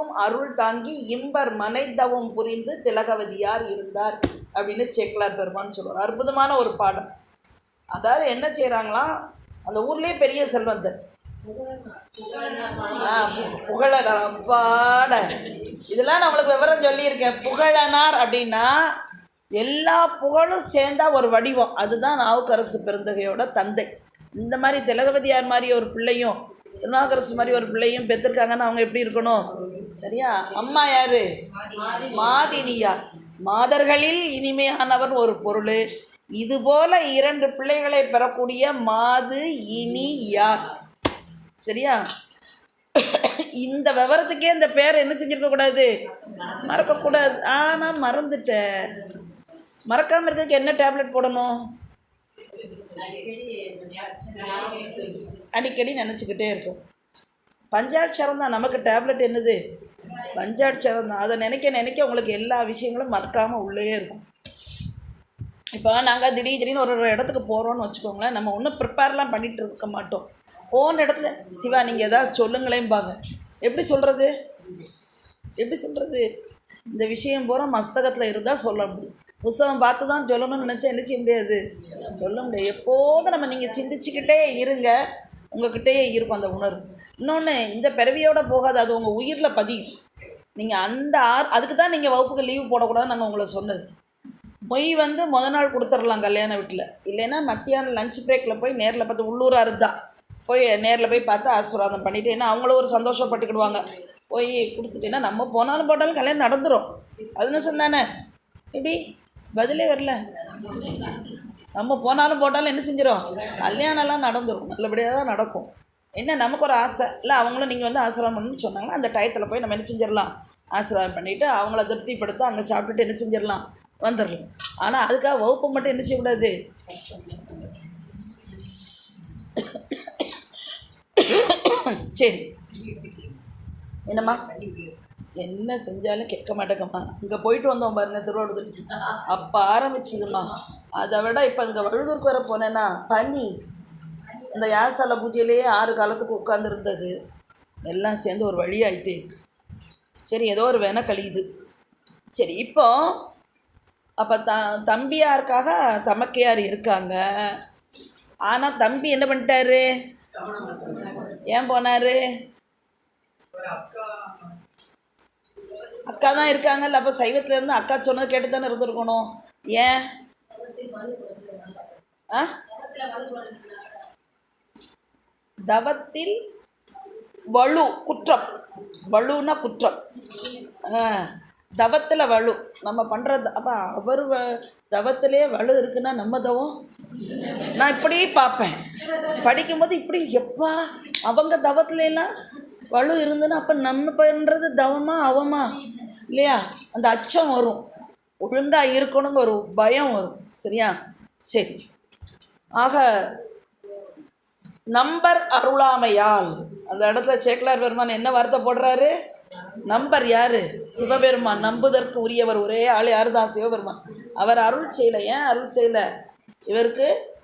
திளைக்கும் அருள் தாங்கி இம்பர் மனைத்தவம் புரிந்து திலகவதியார் இருந்தார் அப்படின்னு சேக்கலார் பெருமான் சொல்லுவார். அற்புதமான ஒரு பாடம் அதாவது என்ன செய்கிறாங்களாம் அந்த ஊர்லேயே பெரிய செல்வந்தர். புகழனார் அப்பாட இதெல்லாம் நம்மளுக்கு விவரம் சொல்லியிருக்கேன். புகழனார் அப்படின்னா எல்லா புகழும் சேர்ந்தா ஒரு வடிவம். அதுதான் நாவுக்கரசு பெருந்தகையோட தந்தை. இந்த மாதிரி திலகவதியார் மாதிரி ஒரு பிள்ளையும் திருநாவுக்கரசு மாதிரி ஒரு பிள்ளையும் பெற்றிருக்காங்கன்னா அவங்க எப்படி இருக்கணும்? சரியா? அம்மா யாரு? மாதினியா. மாதர்களில் இனிமையானவர் ஒரு பொருள். இதுபோல இரண்டு பிள்ளைகளை பெறக்கூடிய மாது இனி யார் சரியா? இந்த விவரத்துக்கே இந்த பேர் என்ன செஞ்சிருக்க கூடாது? மறக்கக்கூடாது ஆனால் மறந்துட்டேன். மறக்காமல் இருக்கிறதுக்கு என்ன டேப்லெட் போடணும்? அடிக்கடி நினச்சிக்கிட்டே இருக்கும். பஞ்சாட்சரம் தான் நமக்கு டேப்லெட் என்னது? பஞ்சாட்சரம் தான் அதை நினைக்க நினைக்க உங்களுக்கு எல்லா விஷயங்களும் மறக்காமல் உள்ளே இருக்கும். இப்போ நாங்கள் திடீர் திடீர்னு ஒரு ஒரு இடத்துக்கு போகிறோன்னு வச்சுக்கோங்களேன். நம்ம ஒன்றும் ப்ரிப்பேர்லாம் பண்ணிகிட்டு இருக்க மாட்டோம். போன இடத்துல சிவா நீங்கள் ஏதாவது சொல்லுங்களேன்பாங்க. எப்படி சொல்கிறது எப்படி சொல்கிறது இந்த விஷயம் பூரா மஸ்தகத்தில் இருந்தால் சொல்ல முடியும். புஸ்தகம் பார்த்து தான் சொல்லணும்னு நினச்சா என்ன செய்ய முடியாது? சொல்ல முடியாது. எப்போதும் நம்ம நீங்கள் சிந்திச்சுக்கிட்டே இருங்க. உங்ககிட்டயே இருக்கும் அந்த உணர்வு. இன்னொன்று இந்த பிறவியோட போகாது. அது உங்கள் உயிரில் பதியும். நீங்கள் அந்த ஆர் அதுக்கு தான் நீங்கள் வகுப்புக்கு லீவ் போடக்கூடாதுன்னு நாங்கள் உங்களை சொன்னது. மொய் வந்து முத நாள் கொடுத்துடலாம் கல்யாண வீட்டில். இல்லைன்னா மத்தியானம் லஞ்ச் பிரேக்கில் போய் நேரில் பார்த்து உள்ளூராக இருந்தா போய் நேரில் போய் பார்த்து ஆசீர்வாதம் பண்ணிவிட்டு ஏன்னா அவங்களும் ஒரு சந்தோஷப்பட்டுக்கிடுவாங்க. போய் கொடுத்துட்டேன்னா நம்ம போனாலும் போட்டாலும் கல்யாணம் நடந்துடும் அது நிமிஷம் தானே இப்படி பதிலே வரல. நம்ம போனாலும் போட்டாலும் என்ன செஞ்சிடும் கல்யாணம்லாம் நடந்துடும் நல்லபடியாக தான் நடக்கும். என்ன நமக்கு ஒரு ஆசை. இல்லை அவங்களும் நீங்கள் வந்து ஆசீர்வாதம் பண்ணணும்னு சொன்னாங்கன்னா அந்த டயத்தில் போய் நம்ம என்ன செஞ்சிடலாம் ஆசீர்வாதம் பண்ணிவிட்டு அவங்கள திருப்திப்படுத்த அங்கே சாப்பிட்டுட்டு என்ன செஞ்சிடலாம் வந்துடலாம் ஆனால் அதுக்காக வகுப்பு மட்டும் என்ன செய்யக்கூடாது? சரி. என்னம்மா? என்ன செஞ்சாலும் கேட்க மாட்டேங்கம்மா. இங்கே போயிட்டு வந்தோம் பாருங்க திருவாரூர் அப்போ ஆரம்பிச்சுதும்மா. அதை விட இப்போ இங்கே வழுதூருக்கு வர போனேன்னா பனி. இந்த யாசால பூஜையிலேயே ஆறு காலத்துக்கு உட்காந்துருந்தது எல்லாம் சேர்ந்து ஒரு வழியாயிட்டே இருக்கு. சரி ஏதோ ஒரு வேணை கழியுது. சரி இப்போ அப்போ த தம்பியாருக்காக தமக்கையார் இருக்காங்க. ஆனால் தம்பி என்ன பண்ணிட்டாரு? ஏன் போனாரு? அக்கா தான் இருக்காங்கல்ல அப்போ சைவத்தில் இருந்து அக்கா சொன்னது கேட்டு தானே இருந்திருக்கணும். ஏன்? ஆ? தவத்தில் வலு குற்றம். வலுன்னா குற்றம். ஆ. தவத்தில் வலு. நம்ம பண்ணுறது அப்போ அவர் தவத்திலே வலு இருக்குன்னா நம்ம தவம்? நான் இப்படியே பார்ப்பேன். படிக்கும்போது இப்படி எப்பா அவங்க தவத்துலலாம் வலு இருந்ததுன்னா அப்போ நம்ம பண்ணுறது தவமா அவமா? இல்லையா? அந்த அச்சம் வரும். ஒழுங்காக இருக்கணுங்க ஒரு பயம் வரும். சரியா? சரி. ஆக நம்பர் அருளாமையால் அந்த இடத்துல சேக்கலார் பெருமான் என்ன வார்த்தை போடுறாரு? நம்பர் யாரு? சிவபெருமான். நம்புதற்கு உரியவர் ஒரே ஆள் யார் தான் சிவபெருமான். அவர் அருள் செய்யலை. ஏன் அருள் செய்யலை? இவருக்கு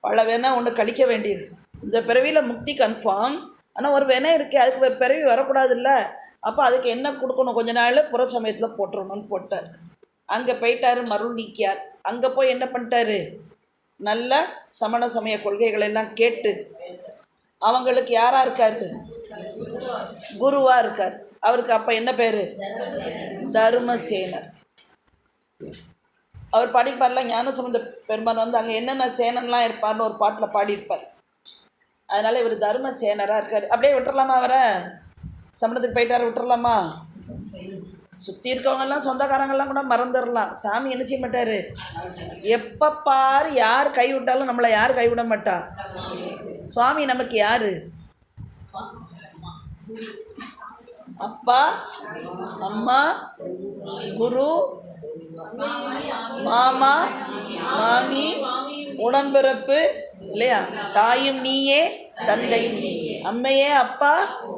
பல வேணா ஒன்று கழிக்க வேண்டியிருக்கு. இந்த பிறவியில் முக்தி கன்ஃபார்ம் ஆனால் ஒரு வினை இருக்கே அதுக்கு பிறகு பிறவி வரக்கூடாதுல்ல? அப்போ அதுக்கு என்ன கொடுக்கணும்? கொஞ்ச நாள் புற சமயத்தில் போட்டுறணும்னு போட்டார். அங்கே போயிட்டார் மருள் நீக்கியார். அங்கே போய் என்ன பண்ணிட்டாரு? நல்ல சமண சமய கொள்கைகள் எல்லாம் கேட்டு அவங்களுக்கு யாராக இருக்காரு? குருவாக இருக்கார். அவருக்கு அப்போ என்ன பேர்? தர்மசேனர். அவர் பாடிப்பார்ல ஞானசம்பந்த பெருமான் வந்து அங்கே என்னென்ன சேனன்லாம் இருப்பார்னு ஒரு பாட்டில் பாடியிருப்பார். அதனால் இவர் தர்ம சேனராக இருக்கார். அப்படியே விட்டுறலாமா அவரை? சம்பளத்துக்கு போயிட்டார் விட்டுறலாமா? சுற்றி இருக்கவங்கெல்லாம் சொந்தக்காரங்கெல்லாம் கூட மறந்துடலாம். சாமி என்ன செய்ய மாட்டார்? எப்போ பார் யார் கைவிட்டாலும் நம்மளை யார் கைவிட மாட்டா? சுவாமி நமக்கு யார்? அப்பா அம்மா குரு மாமா மாமி உடன்பிறப்பு இல்லையா? தாயும் நீயே தந்தை நீ அம்மையே அப்பா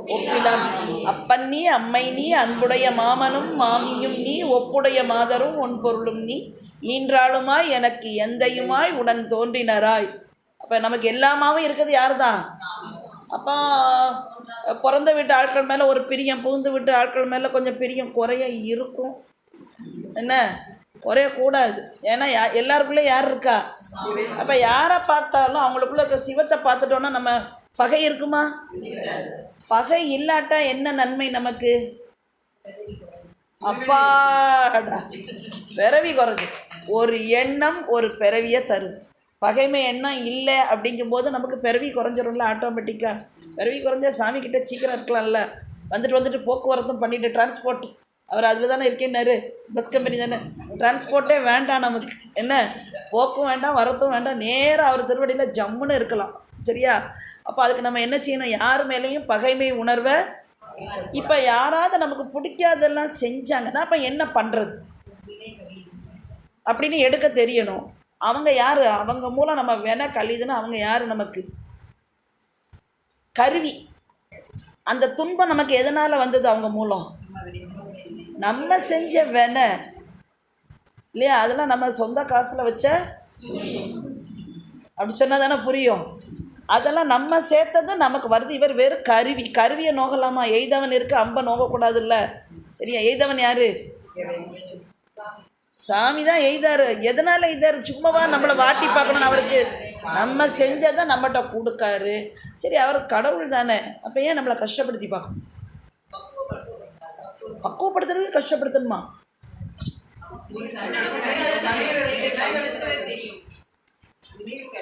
ஒப்பிலம் அப்பன் நீ அம்மை நீ அன்புடைய மாமனும் மாமியும் நீ ஒப்புடைய மாதரும் உன் பொருளும் நீ. ஈன்றாளுமாய் எனக்கு எந்தையுமாய் உடன் தோன்றினராய். அப்போ நமக்கு எல்லாமாவும் இருக்கிறது யார் தான் அப்போ பிறந்த வீட்டு ஆட்கள் மேலே ஒரு பிரியம் புகுந்து வீட்டு ஆட்கள் மேலே கொஞ்சம் பிரியம் குறைய இருக்கும். என்ன? குறையக்கூடாது. ஏன்னா யா எல்லாருக்குள்ளே யார் இருக்கா? அப்போ யாரை பார்த்தாலும் அவங்களுக்குள்ள இருக்க சிவத்தை பார்த்துட்டோன்னா நம்ம பகை இருக்குமா? பகை இல்லாட்டா என்ன நன்மை நமக்கு? அப்பாடா பிறவி குறைது ஒரு எண்ணம் ஒரு பிறவியை தருது. பகைமை எண்ணம் இல்லை அப்படிங்கும்போது நமக்கு பிறவி குறைஞ்சிரும்ல ஆட்டோமேட்டிக்காக பிறவி குறைஞ்சா சாமி சீக்கிரம் இருக்கலாம்ல. வந்துட்டு வந்துட்டு போக்குவரத்தும் பண்ணிவிட்டு டிரான்ஸ்போர்ட் அவர் அதில் தானே இருக்கேன்னாரு. பஸ் கம்பெனி தானே. டிரான்ஸ்போர்ட்டே வேண்டாம் நமக்கு. என்ன? போக்கும் வேண்டாம் வரத்தும் வேண்டாம். நேராக அவர் திருவடியில் ஜம்முன்னு இருக்கலாம். சரியா? அப்போ அதுக்கு நம்ம என்ன செய்யணும்? யார் மேலேயும் பகைமை உணர்வை இப்போ யாராவது நமக்கு பிடிக்காதெல்லாம் செஞ்சாங்கன்னா அப்போ என்ன பண்ணுறது அப்படின்னு எடுக்க தெரியணும். அவங்க யார்? அவங்க மூலம் நம்ம வேணா கழிதுன்னா அவங்க யார் நமக்கு? கருவி. அந்த துன்பம் நமக்கு எதனால் வந்தது அவங்க மூலம்? நம்ம செஞ்ச வென. இல்லையா? அதெல்லாம் நம்ம சொந்த காசில் வச்ச அப்படி சொன்னால் தானே புரியும்? அதெல்லாம் நம்ம சேர்த்தது நமக்கு வருது. இவர் வெறும் கருவி. கருவியை நோகலாமா? எய்தவன் இருக்கு அம்பை நோகக்கூடாதுல்ல. சரியா? எய்தவன் யாரு? சாமி தான் எய்தாரு. எதனால எய்தாரு? சும்மாவா நம்மளை வாட்டி பார்க்கணும் அவருக்கு. நம்ம செஞ்சதை நம்மகிட்ட கொடுக்காரு. சரி அவர் கடவுள் தானே. அப்போ ஏன் நம்மளை கஷ்டப்படுத்தி பார்க்கணும்? பக்குவப்படுத்துறது கஷ்டப்படுத்தணுமா?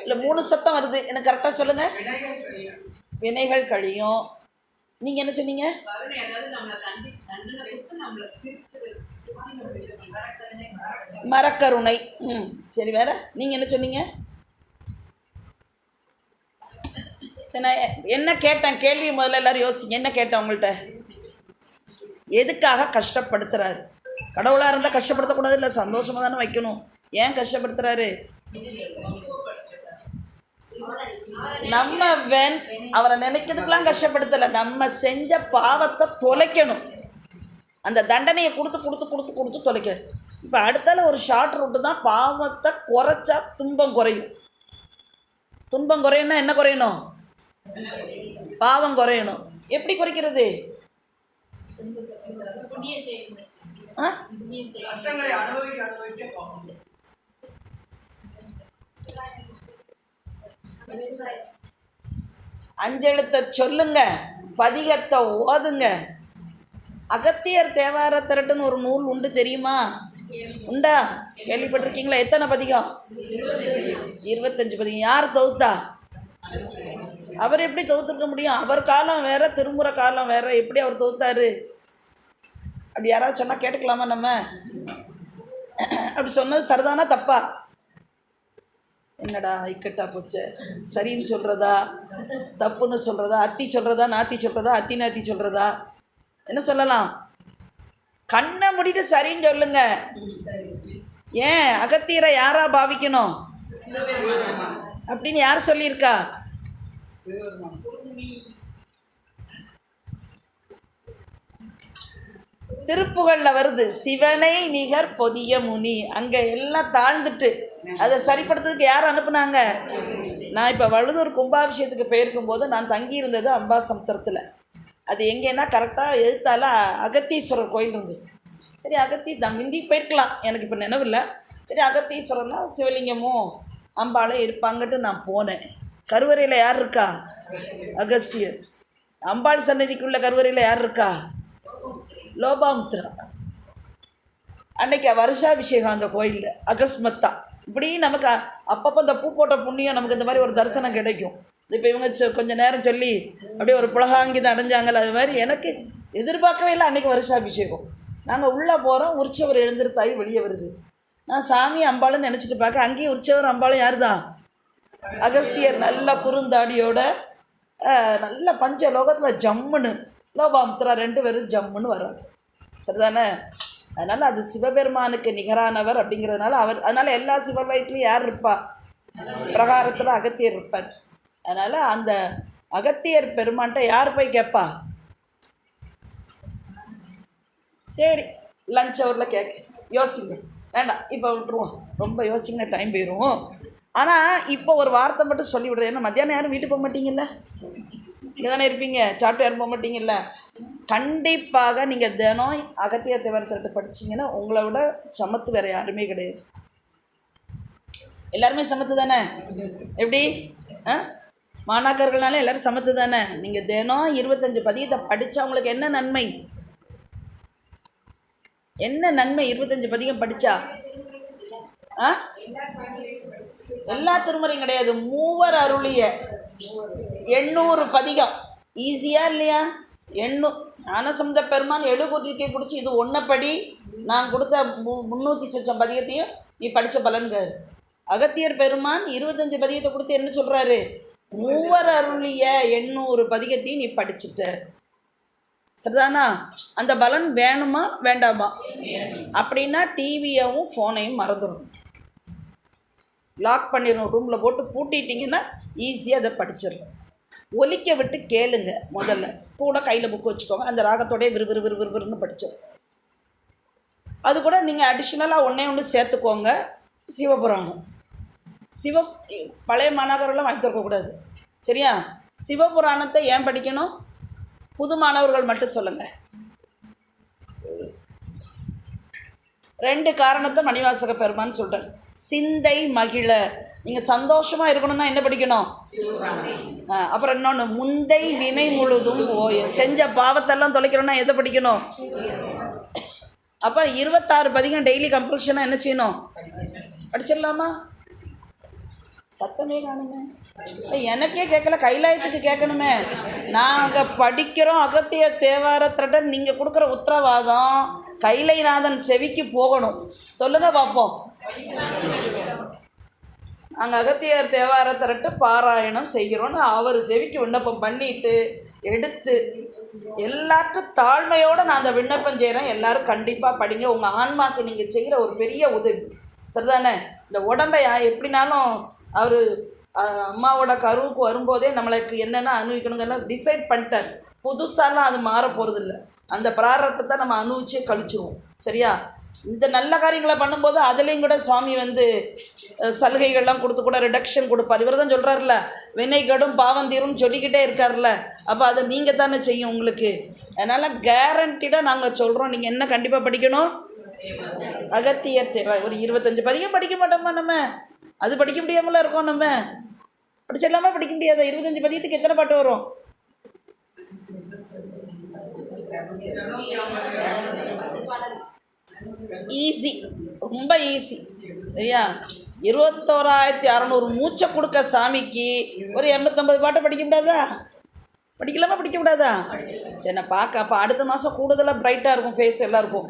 இல்லை மூணு சத்தம் வருது. எனக்கு கரெக்டாக சொல்லுங்க. வினைகள் கழியும். நீங்கள் என்ன சொன்னீங்க? மரக்கருணை. ம் சரி வேற. நீங்கள் என்ன சொன்னீங்க? சரி நான் என்ன கேட்டேன்? கேள்வி முதல்ல எல்லாரும் யோசிங்க. என்ன கேட்டேன் உங்கள்கிட்ட எதுக்காக கஷ்டப்படுத்துகிறாரு கடவுளாக இருந்தால் கஷ்டப்படுத்தக்கூடாது இல்லை சந்தோஷமாக தானே வைக்கணும். ஏன் கஷ்டப்படுத்துகிறாரு நம்ம வென் அவரை நினைக்கிறதுக்கெல்லாம் கஷ்டப்படுத்தலை. நம்ம செஞ்ச பாவத்தை தொலைக்கணும். அந்த தண்டனையை கொடுத்து கொடுத்து கொடுத்து கொடுத்து தொலைக்காது. இப்போ அடுத்தால ஒரு ஷார்ட் ரூட்டு தான் பாவத்தை குறைச்சா துன்பம் குறையும். துன்பம் குறையணும்னா என்ன குறையணும்? பாவம் குறையணும். எப்படி குறைக்கிறது? அஞ்செழுத்தை சொல்லுங்க பதிகத்தை ஓதுங்க. அகத்தியர் தேவார திரட்டுன்னு ஒரு நூல் உண்டு தெரியுமா? உண்டா? கேள்விப்பட்டிருக்கீங்களா? எத்தனை பதிகம்? இருபத்தஞ்சு பதிகம். யார் தொகுத்தா? அவர் எப்படி தொகுத்துருக்க முடியும்? அவர் காலம் வேற திருமுறை காலம் வேற. எப்படி அவர் தொகுத்தாரு? அப்படி யாராவது சொன்னால் கேட்டுக்கலாமா நம்ம? அப்படி சொன்னது சரிதானா தப்பா? என்னடா இக்கட்டா போச்சு. சரின்னு சொல்கிறதா தப்புன்னு சொல்கிறதா அத்தி சொல்கிறதா நாத்தி சொல்கிறதா அத்தி நாத்தி சொல்கிறதா என்ன சொல்லலாம்? கண்ணை முடிட்டு சரின்னு சொல்லுங்க. ஏன்? அகத்தீரை யாரா பாவிக்கணும்? அப்படின்னு யார் சொல்லியிருக்கா? திருப்புகழில் வருது சிவனை நிகர் பொதிய முனி. அங்கே எல்லாம் தாழ்ந்துட்டு அதை சரிப்படுத்துறதுக்கு யார் அனுப்புனாங்க? நான் இப்போ வழுதூர் கும்பாபிஷேகத்துக்கு போயிருக்கும்போது நான் தங்கி இருந்தது அம்பாசமுத்திரத்தில். அது எங்கேன்னா கரெக்டாக எழுத்தால அகத்தீஸ்வரர் கோயில் இருந்தது. சரி அகத்தீ நான் முந்தி போயிருக்கலாம். எனக்கு இப்போ நினைவில்லை சரி அகத்தீஸ்வரர்னா சிவலிங்கமும் அம்பாலும் இருப்பாங்கட்டு நான் போனேன். கருவறையில் யார் இருக்கா? அகஸ்தியர். அம்பாள் சன்னதிக்குள்ள கருவறையில் யார் இருக்கா? லோபாமுத்ரா அன்னைக்கு வருஷாபிஷேகம் அந்த கோயிலில் அகஸ்மத்தா. இப்படி நமக்கு அப்பப்போ இந்த பூ போட்ட புண்ணியம் நமக்கு இந்த மாதிரி ஒரு தரிசனம் கிடைக்கும். இப்போ இவங்க சொ- கொஞ்ச நேரம் சொல்லி அப்படியே ஒரு புலகாங்கிதம் அடைஞ்சாங்கல்ல அது மாதிரி எனக்கு எதிர்பார்க்கவே இல்லை அன்னைக்கு வருஷாபிஷேகம் நாங்கள் உள்ளே போகிறோம் உற்சவர் எழுந்திருத்தாயி வெளியே வருது. நான் சாமி அம்பாளுன்னு நினச்சிட்டு பார்க்க அங்கேயும் உற்சவர் அம்பாளும் யார் தான் அகஸ்தியர் நல்ல குறுந்தாடியோட நல்ல பஞ்ச லோகத்தில் ஜம்முன்னு லோபாமுத்ரா ரெண்டு பேரும் ஜம்முன்னு வராங்க. சரிதானே? அதனால் அது சிவபெருமானுக்கு நிகரானவர் அப்படிங்கிறதுனால அவர் அதனால் எல்லா சிவலயத்துலையும் யார் இருப்பா? பிரகாரத்தில் அகத்தியர் இருப்பார். அதனால் அந்த அகத்தியர் பெருமான்ட்ட யார் போய் கேட்பா சரி லஞ்ச் ஹவரில் கேட்க யோசிங்க. வேண்டாம் இப்போ விட்டுருவோம். ரொம்ப யோசிங்க டைம் போயிடும் ஆனால் இப்போ ஒரு வார்த்தை மட்டும் சொல்லி விடுறது ஏன்னா மத்தியானம் யாரும் வீட்டுக்கு போக மாட்டீங்கல்ல? இங்கே தானே இருப்பீங்க. சாப்பிட்டு யாரும் போக மாட்டீங்கல்ல? கண்டிப்பாக நீங்கள் தினம் அகத்திய தேவரத்திட்ட படிச்சீங்கன்னா உங்களை விட சமத்து வேறு யாருமே கிடையாது. எல்லாருமே சமத்து தானே? எப்படி? ஆ? மாணாக்கர்கள்னால எல்லாரும் சமத்து தானே? நீங்கள் தினம் இருபத்தஞ்சு பதியத்தை படித்தா உங்களுக்கு என்ன நன்மை? என்ன நன்மை இருபத்தஞ்சு பதிகம் படித்தா ஆ? எல்லா திருமுறையும் கிடையாது. மூவர் அருளிய எண்ணூறு பதிகம். ஈஸியா இல்லையா? எண்ணூ. ஞானசமுத பெருமான் எழுபதுக்கே குடிச்சு இது ஒன்றப்படி நான் கொடுத்த மு முந்நூற்றி சொச்சம் பதிகத்தையும் நீ படித்த பலன்கள். அகத்தியர் பெருமான் இருபத்தஞ்சு பதிகத்தை கொடுத்து என்ன சொல்கிறாரு மூவர் அருளிய எண்ணூறு பதிகத்தையும் நீ படிச்சுட்ட. சரிதானா? அந்த பலன் வேணுமா வேண்டாமா? அப்படின்னா டிவியவும் ஃபோனையும் மறந்துடும் லாக் பண்ணிடணும் ரூமில் போட்டு பூட்டிட்டிங்கன்னா ஈஸியாக அதை படிச்சிடலாம். ஒலிக்க விட்டு கேளுங்க முதல்ல. கூட கையில் புக் வச்சுக்கோங்க. அந்த ராகத்தோடய விறுவிறு விறு விறுவிறுன்னு படிச்சோம் அது கூட நீங்கள் அடிஷ்னலாக ஒன்றே ஒன்று சேர்த்துக்கோங்க. சிவபுராணம். சிவ பழைய மாணவர்கள்லாம் வாங்கி திறக்கக்கூடாது சரியா? சிவபுராணத்தை ஏன் படிக்கணும்? புது மாணவர்கள் மட்டும் சொல்லுங்கள் ரெண்டு காரணத்தை மணிவாசக பெருமான்னு சொல்கிறேன் சிந்தை மகிழ. நீங்கள் சந்தோஷமாக இருக்கணும்னா என்ன படிக்கணும்? ஆ, அப்புறம் இன்னொன்று முந்தை வினை முழுதும் ஓய. செஞ்ச பாவத்தெல்லாம் தொலைக்கிறோன்னா எதை படிக்கணும்? அப்போ இருபத்தாறு பதிகம் டெய்லி கம்பல்ஷனாக என்ன செய்யணும்? படிச்சிடலாமா? சத்தமே காணுங்க. எனக்கே கேட்கல கைலாயத்துக்கு கேட்கணுமே நாங்கள் படிக்கிறோம் அகத்திய தேவாரத்திரட்ட நீங்கள் கொடுக்குற உத்தரவாதம் கைலைநாதன் செவிக்கு போகணும். சொல்லுங்க பார்ப்போம் நாங்கள் அகத்தியார் தேவாரத்திரட்டு பாராயணம் செய்கிறோன்னு அவர் செவிக்கு விண்ணப்பம் பண்ணிட்டு எடுத்து எல்லாற்றும் தாழ்மையோடு நான் அந்த விண்ணப்பம் செய்கிறேன் எல்லாரும் கண்டிப்பாக படிங்க. உங்கள் ஆன்மாக்கு நீங்கள் செய்கிற ஒரு பெரிய உதவி. சரிதானே? இந்த உடம்பை எப்படினாலும் அவர் அம்மாவோட கருவுக்கு வரும்போதே நம்மளுக்கு என்னென்ன அனுபவிக்கணுங்கெல்லாம் டிசைட் பண்ணிட்டார். புதுசாலாம் அது மாற போகிறதில்ல அந்த பிராரத்தத்தை நம்ம அனுபவிச்சே கழிச்சிருவோம். சரியா? இந்த நல்ல காரியங்களை பண்ணும்போது அதுலேயும் கூட சுவாமி வந்து சலுகைகள்லாம் கொடுத்து கூட ரிடக்ஷன் கொடுப்பார். இவர் தான் சொல்கிறாருல வினைகடும் கடும் சொல்லிக்கிட்டே இருக்கார்ல அப்போ அதை நீங்கள் தானே செய்யும் உங்களுக்கு. அதனால் கேரண்டிடாக நாங்கள் சொல்கிறோம் நீங்கள் என்ன கண்டிப்பாக படிக்கணும்? அகத்தியர் தேவை ஒரு இருபத்தஞ்சி பதிகம் படிக்க மாட்டோமா நம்ம? அது படிக்க முடியாமல இருக்கோம் நம்ம. படிச்சிடலாமா படிக்க முடியாதா. இருபத்தஞ்சு பதியத்துக்கு எத்தனை பாட்டு வரும்? ஈஸி ரொம்ப ஈஸி சரியா? இருபத்தோராயிரத்தி அறநூறு மூச்சை கொடுக்க சாமிக்கு ஒரு இரநூத்தம்பது பாட்டை படிக்க முடியாதா? படிக்கலாமா? படிக்க கூடாதா சரி நான் பார்க்க. அப்போ அடுத்த மாதம் கூடுதலாக பிரைட்டாக இருக்கும் ஃபேஸ் எல்லாம் இருக்கும்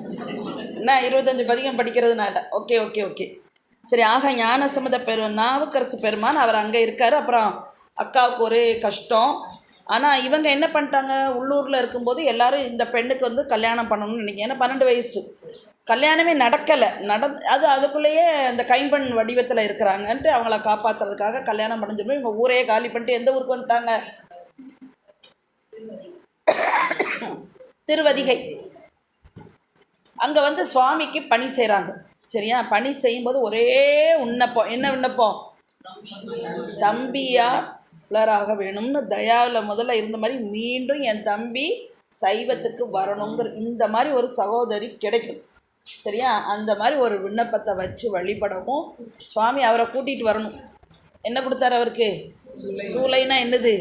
என்ன? இருபத்தஞ்சி பதிகம் படிக்கிறதுனால. Okay okay okay. சரி ஆக ஞானசம்மத பெரு நாவுக்கரசு பெருமான் அவர் அங்கே இருக்கார். அப்புறம் அக்காவுக்கு ஒரே கஷ்டம். ஆனால் இவங்க என்ன பண்ணிட்டாங்க? உள்ளூரில் இருக்கும்போது எல்லாரும் இந்த பெண்ணுக்கு வந்து கல்யாணம் பண்ணணும்னு நினைக்கிறேன். ஏன்னா பன்னெண்டு வயசு. கல்யாணமே நடக்கலை. நட அது அதுக்குள்ளேயே அந்த கைம்பெண் வடிவத்தில் இருக்கிறாங்கன்ட்டு அவங்கள காப்பாற்றுறதுக்காக கல்யாணம் பண்ண இவங்க ஊரையே காலி பண்ணிட்டு எந்த ஊருக்கு வந்துட்டாங்க? திருவதிகை. அங்கே வந்து சுவாமிக்கு பணி செய்கிறாங்க சரியா? பணி செய்யும்போது ஒரே விண்ணப்பம் என்ன விண்ணப்பம்? தம்பியா புலராக வேணும்னு தயாவில் முதல்ல இருந்த மாதிரி மீண்டும் என் தம்பி சைவத்துக்கு வரணுங்கிற இந்த மாதிரி ஒரு சகோதரி கிடைக்கும். சரியா? அந்த மாதிரி ஒரு விண்ணப்பத்தை வச்சு வழிபடவும் சுவாமி அவரை கூட்டிகிட்டு வரணும். என்ன கொடுத்தாரு அவருக்கு? சூளைனா என்னது?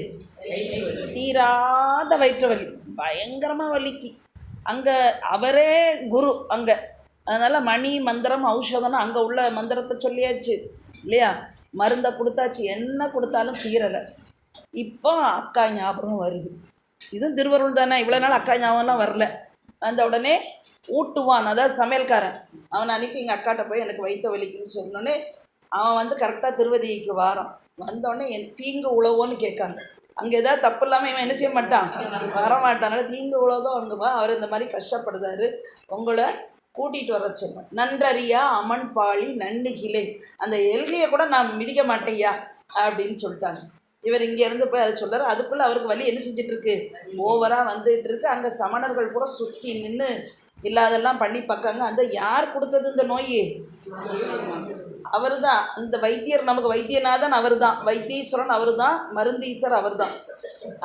தீராத வயிற்று வலி. பயங்கரமாக வலிக்கு. அங்கே அவரே குரு அங்கே. அதனால் மணி மந்திரம் ஔஷதம்னு அங்கே உள்ள மந்திரத்தை சொல்லியாச்சு. இல்லையா? மருந்தை கொடுத்தாச்சு. என்ன கொடுத்தாலும் தீரலை. இப்போ அக்கா ஞாபகம் வருது. இதுவும் திருவருள் தானே? இவ்வளோ நாள் அக்கா ஞாபகம்லாம் வரல. அந்த உடனே ஊட்டுவான். அதாவது சமையல்காரன். அவனை அனுப்பி எங்கள் அக்காட்ட போய் எனக்கு வயிற்ற வலிக்குன்னு சொன்னோடனே அவன் வந்து கரெக்டாக திருவதிக்கு வாரான். வந்தோடனே என் தீங்கு உழவோன்னு கேட்காங்க. அங்கே ஏதாவது தப்பு இல்லாமல் இவன் என்ன செய்ய மாட்டான்? வர மாட்டான் தீங்கு உழவோ ஒன்றுவா அவர் இந்த மாதிரி கஷ்டப்படுதாரு. உங்களை கூட்டிகிட்டு வர சொன்னேன். நன்றறியா அமன் பாளி நண்டு கிளை. அந்த எல்கையை கூட நான் மிதிக்க மாட்டேயா அப்படின்னு சொல்லிட்டாங்க. இவர் இங்கேருந்து போய் அதை சொல்கிறார் அதுக்குள்ளே அவருக்கு வலி என்ன செஞ்சிட்ருக்கு ஓவராக வந்துகிட்டு இருக்கு அங்கே சமணர்கள் பூரா சுற்றி நின்று இல்லாதெல்லாம் பண்ணி பார்க்காங்க. அந்த யார் கொடுத்தது இந்த நோய்? அவர் தான் அந்த வைத்தியர் நமக்கு வைத்தியநாதன் அவர் தான் வைத்தீஸ்வரன் அவர் தான் மருந்தீஸ்வரர் அவர் தான்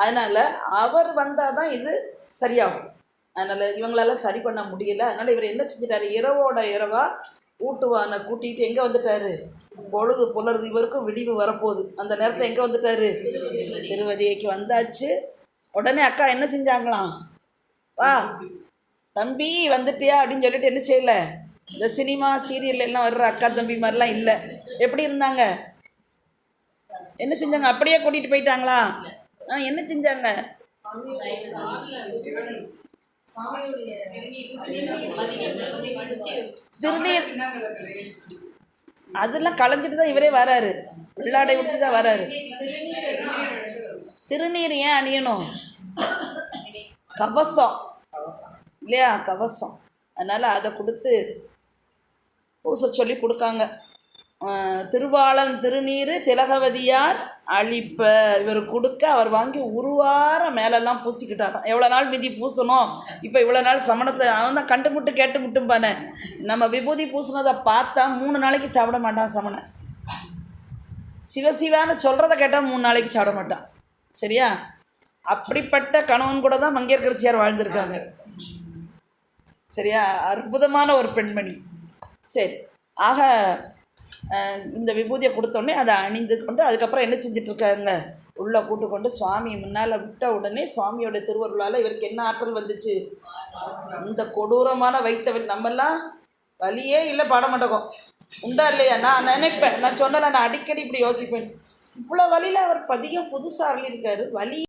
அதனால் அவர் வந்தால் தான் இது சரியாகும். அதனால் இவங்களால சரி பண்ண முடியல. அதனால் இவர் என்ன செஞ்சிட்டாரு? இரவோட இரவா ஊட்டுவானை கூட்டிகிட்டு எங்கே வந்துட்டாரு? பொழுது புலருது இவருக்கும் விடிவு வரப்போகுது. அந்த நேரத்தில் எங்கே வந்துட்டாரு? திருவதியைக்கு வந்தாச்சு. உடனே அக்கா என்ன செஞ்சாங்களாம்? வா தம்பி வந்துட்டியா அப்படின்னு சொல்லிட்டு என்ன செய்யல? இந்த சினிமா சீரியல் எல்லாம் வர்ற அக்கா தம்பி மாதிரிலாம் இல்லை. எப்படி இருந்தாங்க? என்ன செஞ்சாங்க? அப்படியே கூட்டிகிட்டு போயிட்டாங்களா? ஆ என்ன செஞ்சாங்க? திருநீர் அதெல்லாம் களைஞ்சிட்டு தான் இவரே வராரு. வெள்ளாடை உடுத்தி தான் வராரு. திருநீர் ஏன் அணியணும்? கவசம். இல்லையா? கவசம். அதனால் அதை கொடுத்து பூச சொல்லி கொடுக்காங்க. திருவாளன் திருநீர் திலகவதியார் அழிப்ப. இவர் கொடுக்க அவர் வாங்கி உருவார மேலெல்லாம் பூசிக்கிட்டாராம். எவ்வளோ நாள் மிதி பூசணும்? இப்போ இவ்வளோ நாள் சமணத்தை அவன் தான் கண்டு முட்டு கேட்டு முட்டும்பானே நம்ம விபூதி பூசினதை பார்த்தா மூணு நாளைக்கு சாப்பிட மாட்டான் சமணன். சிவசிவான்னு சொல்கிறத கேட்டால் மூணு நாளைக்கு சாப்பிட மாட்டான். சரியா? அப்படிப்பட்ட கணவன் கூட தான் மங்கையர்கரசியார் வாழ்ந்திருக்காங்க. சரியா? அற்புதமான ஒரு பெண்மணி. சரி. ஆக இந்த விபூதியை கொடுத்தோடனே அதை அணிந்து கொண்டு அதுக்கப்புறம் என்ன செஞ்சிட்ருக்காங்க உள்ளே கூட்டு கொண்டு சுவாமி முன்னால் விட்ட உடனே சுவாமியோட திருவருளால் இவருக்கு என்ன ஆற்றல் வந்துச்சு? இந்த கொடூரமான வைத்தவன் நம்மெல்லாம் வழியே இல்லை பாட உண்டா இல்லையா? நான் நினைப்பேன். நான் சொன்னல நான் அடிக்கடி இப்படி யோசிப்பேன். இவ்வளோ வழியில் அவர் பதிகம் புதுசாக அருளியிருக்காரு. வழி